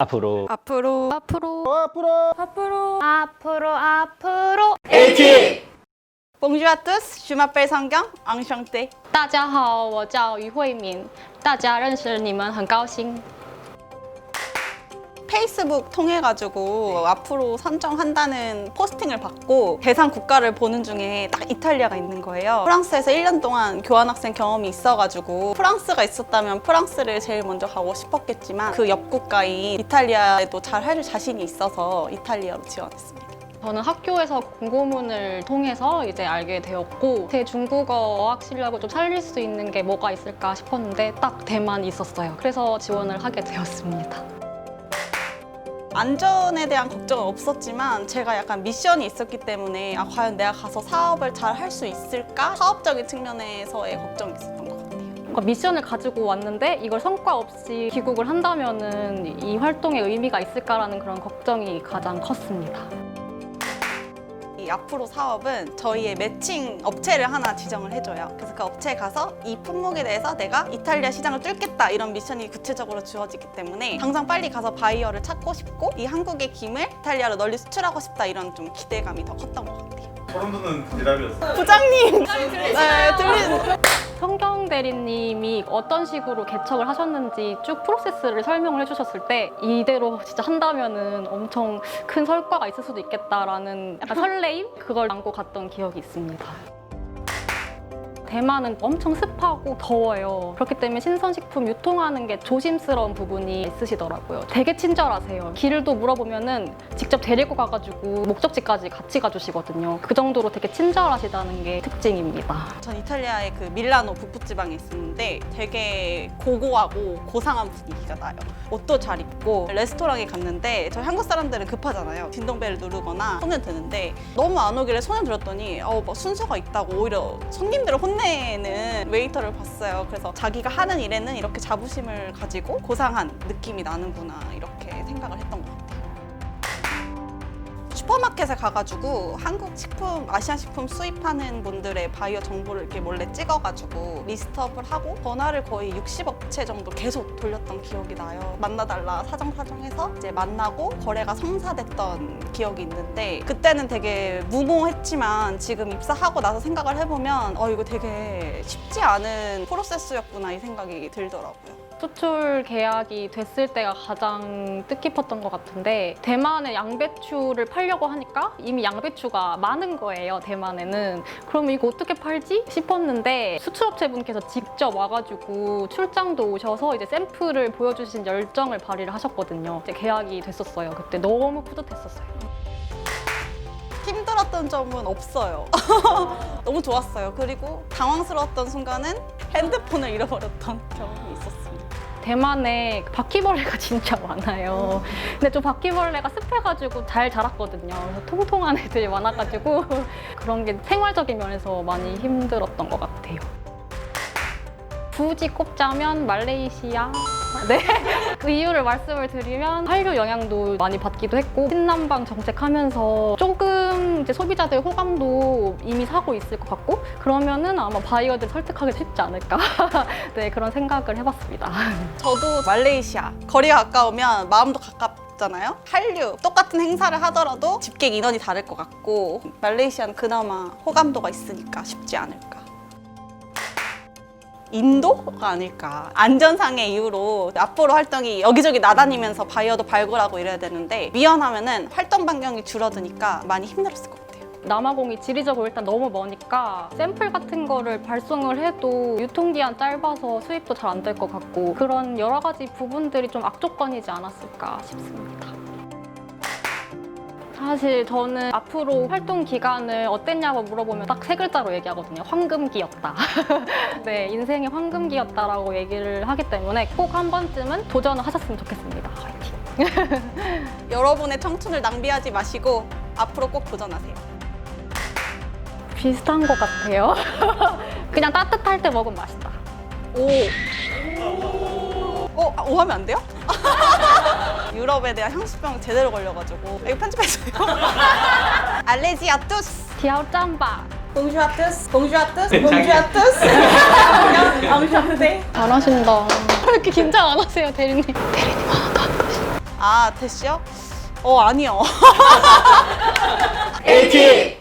앞으로 앞으로 앞으로 앞으로 앞으로 앞으로 앞으로 Bonjour à tous, je m'appelle 성경, enchanté. 大家好，我叫于慧敏，大家认识你们很高兴。 페이스북 통해 가지고 앞으로 선정한다는 포스팅을 받고 대상 국가를 보는 중에 딱 이탈리아가 있는 거예요. 프랑스에서 1년 동안 교환학생 경험이 있어가지고 프랑스가 있었다면 프랑스를 제일 먼저 가고 싶었겠지만 그 옆 국가인 이탈리아에도 잘 할 자신이 있어서 이탈리아로 지원했습니다. 저는 학교에서 공고문을 통해서 이제 알게 되었고 제 중국어 어학 실력을 좀 살릴 수 있는 게 뭐가 있을까 싶었는데 딱 대만 있었어요. 그래서 지원을 하게 되었습니다. 안전에 대한 걱정은 없었지만 제가 약간 미션이 있었기 때문에 아, 과연 내가 가서 사업을 잘 할 수 있을까? 사업적인 측면에서의 걱정이 있었던 것 같아요. 뭔가 미션을 가지고 왔는데 이걸 성과 없이 귀국을 한다면은 이 활동에 의미가 있을까라는 그런 걱정이 가장 컸습니다. 이 앞으로 사업은 저희의 매칭 업체를 하나 지정을 해줘요. 그래서 그 업체에 가서 이 품목에 대해서 내가 이탈리아 시장을 뚫겠다 이런 미션이 구체적으로 주어지기 때문에 당장 빨리 가서 바이어를 찾고 싶고 이 한국의 김을 이탈리아로 널리 수출하고 싶다 이런 좀 기대감이 더 컸던 것 같아요. 소름 돋는 대답이었어요. 부장님! 네, 들리는. 성경 대리님이 어떤 식으로 개척을 하셨는지 쭉 프로세스를 설명을 해주셨을 때 이대로 진짜 한다면은 엄청 큰 성과가 있을 수도 있겠다라는 약간 설레임 그걸 안고 갔던 기억이 있습니다. 대만은 엄청 습하고 더워요. 그렇기 때문에 신선식품 유통하는 게 조심스러운 부분이 있으시더라고요. 되게 친절하세요. 길도 물어보면은 직접 데리고 가가지고 목적지까지 같이 가주시거든요. 그 정도로 되게 친절하시다는 게 특징입니다. 전 이탈리아의 그 밀라노 북부지방에 있었는데 되게 고고하고 고상한 분위기가 나요. 옷도 잘 입고 레스토랑에 갔는데 저희 한국 사람들은 급하잖아요. 진동벨을 누르거나 손을 드는데 너무 안 오길래 손을 들었더니 어, 뭐 순서가 있다고 오히려 손님들을 혼내 는 웨이터를 봤어요. 그래서 자기가 하는 일에는 이렇게 자부심을 가지고 고상한 느낌이 나는구나 이렇게 생각을 했던 것 같아요. 슈퍼마켓에 가가지고 한국 식품, 아시안 식품 수입하는 분들의 바이어 정보를 이렇게 몰래 찍어가지고 리스트업을 하고 전화를 거의 60업체 정도 계속 돌렸던 기억이 나요. 만나달라 사정사정해서 이제 만나고 거래가 성사됐던 기억이 있는데 그때는 되게 무모했지만 지금 입사하고 나서 생각을 해보면 어 이거 되게 쉽지 않은 프로세스였구나 이 생각이 들더라고요. 수출 계약이 됐을 때가 가장 뜻깊었던 것 같은데 대만에 양배추를 팔려고 하니까 이미 양배추가 많은 거예요 대만에는 그럼 이거 어떻게 팔지 싶었는데 수출업체분께서 직접 와가지고 출장도 오셔서 이제 샘플을 보여주신 열정을 발휘를 하셨거든요 이제 계약이 됐었어요 그때 너무 뿌듯했었어요 힘들었던 점은 없어요. 너무 좋았어요. 그리고 당황스러웠던 순간은 핸드폰을 잃어버렸던 경험이 있었습니다. 대만에 바퀴벌레가 진짜 많아요. 근데 좀 바퀴벌레가 습해가지고 잘 자랐거든요. 그래서 통통한 애들이 많아가지고 그런 게 생활적인 면에서 많이 힘들었던 것 같아요. 굳이 꼽자면 말레이시아. 네. 그 이유를 말씀을 드리면 한류 영향도 많이 받기도 했고 신남방 정책하면서 조금 이제 소비자들 호감도 이미 사고 있을 것 같고 그러면은 아마 바이어들 설득하기 쉽지 않을까. 네 그런 생각을 해봤습니다. 저도 말레이시아 거리가 가까우면 마음도 가깝 잖아요. 한류 똑같은 행사를 하더라도 집객 인원이 다를 것 같고 말레이시아는 그나마 호감도가 있으니까 쉽지 않을까. 인도가 아닐까. 안전상의 이유로 앞으로 활동이 여기저기 나다니면서 바이어도 발굴하고 이래야 되는데 미연하면은 활동 반경이 줄어드니까 많이 힘들었을 것 같아요. 남아공이 지리적으로 일단 너무 머니까 샘플 같은 거를 발송을 해도 유통기한 짧아서 수입도 잘 안 될 것 같고 그런 여러 가지 부분들이 좀 악조건이지 않았을까 싶습니다. 사실 저는 앞으로 활동 기간을 어땠냐고 물어보면 딱 세 글자로 얘기하거든요. 황금기였다. 네, 인생의 황금기였다라고 얘기를 하기 때문에 꼭 한 번쯤은 도전을 하셨으면 좋겠습니다. 화이팅! 여러분의 청춘을 낭비하지 마시고 앞으로 꼭 도전하세요. 비슷한 것 같아요. 그냥 따뜻할 때 먹으면 맛있다. 오. 어, 아, 오 하면 안 돼요? 유럽에 대한 향수병 제대로 걸려가지고 이거 편집해주세요. 알레지 아투스. 디아우 짬바. 봉주 아투스. 봉주 아투스. 봉주 아투스. 앙샹테. 잘하신다. 왜 이렇게 긴장 안 하세요, 대리님? 아, 대시요? 어, 아니요. ATM